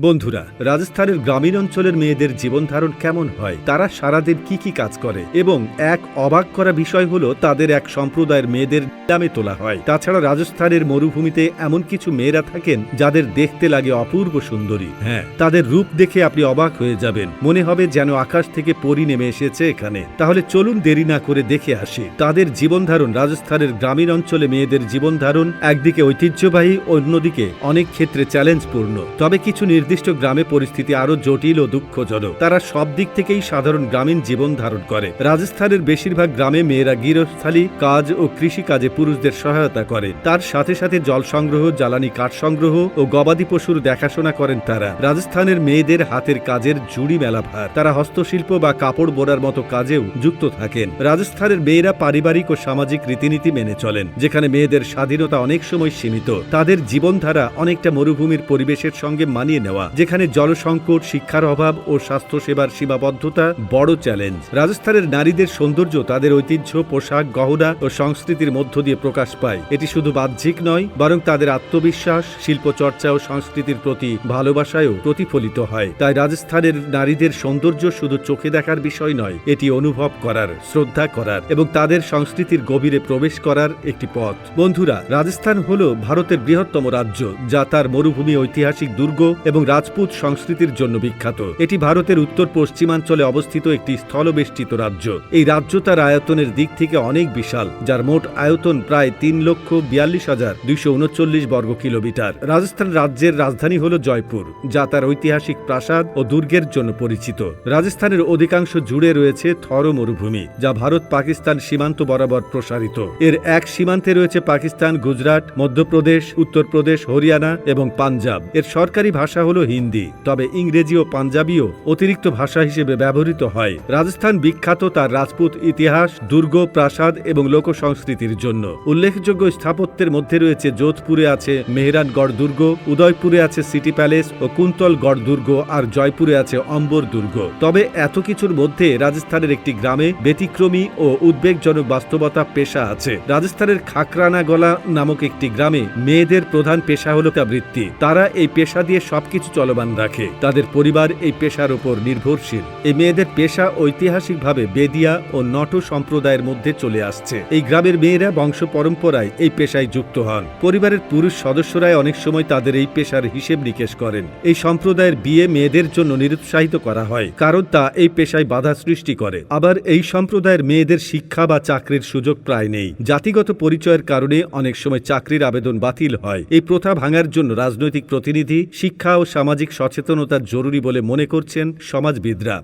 বন্ধুরা, রাজস্থানের গ্রামীণ অঞ্চলের মেয়েদের জীবন ধারণ কেমন হয়? তারা সারাদিন কি কি কাজ করে? এবং এক অবাক করা বিষয় হলো, তাদের এক সম্প্রদায়ের মেয়েদের নামে তোলা হয়। তাছাড়া রাজস্থানের মরুভূমিতে এমন কিছু মেয়েরা থাকেন, যাদের দেখতে লাগে অপূর্ব সুন্দরী। হ্যাঁ তাদের রূপ দেখে আপনি অবাক হয়ে যাবেন। মনে হবে যেন আকাশ থেকে পরি নেমে এসেছে এখানে। তাহলে চলুন দেরি না করে দেখে আসি। তাদের জীবন ধারণ রাজস্থানের গ্রামীণ অঞ্চলে মেয়েদের জীবন ধারণ একদিকে ঐতিহ্যবাহী, অন্যদিকে অনেক ক্ষেত্রে চ্যালেঞ্জপূর্ণ তবে কিছু নির্দিষ্ট গ্রামে পরিস্থিতি আরও জটিল ও দুঃখজনক। তারা সব দিক থেকেই সাধারণ গ্রামীণ জীবন ধারণ করে। রাজস্থানের বেশিরভাগ গ্রামে মেয়েরা গৃহস্থালী কাজ ও কৃষি কাজে পুরুষদের সহায়তা করে। তার সাথে সাথে জল সংগ্রহ, জ্বালানি কাঠ সংগ্রহ ও গবাদি পশুর দেখাশোনা করেন তারা। রাজস্থানের মেয়েদের হাতের কাজের জুড়ি মেলা ভার। তারা হস্তশিল্প বা কাপড় বোনার মতো কাজেও যুক্ত থাকেন। রাজস্থানের মেয়েরা পারিবারিক ও সামাজিক রীতিনীতি মেনে চলেন, যেখানে মেয়েদের স্বাধীনতা অনেক সময় সীমিত। তাদের জীবনধারা অনেকটা মরুভূমির পরিবেশের সঙ্গে মানিয়ে নেওয়া যেখানে জলসংকট, শিক্ষার অভাব ও স্বাস্থ্যসেবার সীমাবদ্ধতা বড় চ্যালেঞ্জ। রাজস্থানের নারীদের সৌন্দর্য তাদের ঐতিহ্য, পোশাক, গহনা ও সংস্কৃতির মধ্য দিয়ে প্রকাশ পায়। এটি শুধু বাহ্যিক নয়, বরং তাদের আত্মবিশ্বাস, শিল্পচর্চা ও সংস্কৃতির প্রতি ভালোবাসায়ও প্রতিফলিত হয়। তাই রাজস্থানের নারীদের সৌন্দর্য শুধু চোখে দেখার বিষয় নয়, এটি অনুভব করার, শ্রদ্ধা করার এবং তাদের সংস্কৃতির গভীরে প্রবেশ করার একটি পথ। বন্ধুরা, রাজস্থান হল ভারতের বৃহত্তম রাজ্য, যা তার মরুভূমি ঐতিহাসিক দুর্গ এবং রাজপুত সংস্কৃতির জন্য বিখ্যাত। এটি ভারতের উত্তর পশ্চিমাঞ্চলে অবস্থিত একটি স্থলবেষ্টিত রাজ্য। এই রাজ্য তার আয়তনের দিক থেকে অনেক বিশাল, যার মোট আয়তন প্রায় তিন লক্ষ বিয়াল্লিশ হাজার দুইশো উনচল্লিশ বর্গ কিলোমিটার। রাজস্থান রাজ্যের রাজধানী হল জয়পুর, যা তার ঐতিহাসিক প্রাসাদ ও দুর্গের জন্য পরিচিত। রাজস্থানের অধিকাংশ জুড়ে রয়েছে থর মরুভূমি, যা ভারত পাকিস্তান সীমান্ত বরাবর প্রসারিত। এর এক সীমান্তে রয়েছে পাকিস্তান, গুজরাট, মধ্যপ্রদেশ, উত্তরপ্রদেশ, হরিয়ানা এবং পাঞ্জাব। এর সরকারি ভাষা হল হিন্দি, তবে ইংরেজি ও পাঞ্জাবিও অতিরিক্ত ভাষা হিসেবে ব্যবহৃত হয়। রাজস্থান বিখ্যাত তার রাজপুত ইতিহাস, দুর্গ, প্রাসাদ এবং লোক সংস্কৃতির জন্য। উল্লেখযোগ্য স্থাপত্যের মধ্যে রয়েছে যোধপুরে আছে মেহরানগড় দুর্গ, উদয়পুরে আছে সিটি প্যালেস ও কুন্তলগড় দুর্গ আর জয়পুরে আছে অম্বর দুর্গ। তবে এত কিছুর মধ্যে রাজস্থানের একটি গ্রামে ব্যতিক্রমী ও উদ্বেগজনক বাস্তবতা পেশা আছে। রাজস্থানের খাকরানা গলা নামক একটি গ্রামে মেয়েদের প্রধান পেশা হল বৃত্তি। তারা এই পেশা দিয়ে সবকিছু চলমান রাখে। তাদের পরিবার এই পেশার উপর নির্ভরশীল। এই মেয়েদের পেশা ঐতিহাসিকভাবে বেদিয়া ও নট সম্প্রদায়ের মধ্যে চলে আসছে। এই গ্রামের মেয়েরা বংশ পরম্পরায় এই পেশায় যুক্ত হন। পরিবারের পুরুষ সদস্যরাই অনেক সময় তাদের এই পেশার হিসেব নিকেশ করেন। এই সম্প্রদায়ের বিয়ে মেয়েদের জন্য নিরুৎসাহিত করা হয়, কারণ তা এই পেশায় বাধা সৃষ্টি করে। আবার এই সম্প্রদায়ের মেয়েদের শিক্ষা বা চাকরির সুযোগ প্রায় নেই। জাতিগত পরিচয়ের কারণে অনেক সময় চাকরির আবেদন বাতিল হয়। এই প্রথা ভাঙার জন্য রাজনৈতিক প্রতিনিধি, শিক্ষা ও সামাজিক সচেতনতা জরুরি বলে মনে করছেন সমাজবিদরা।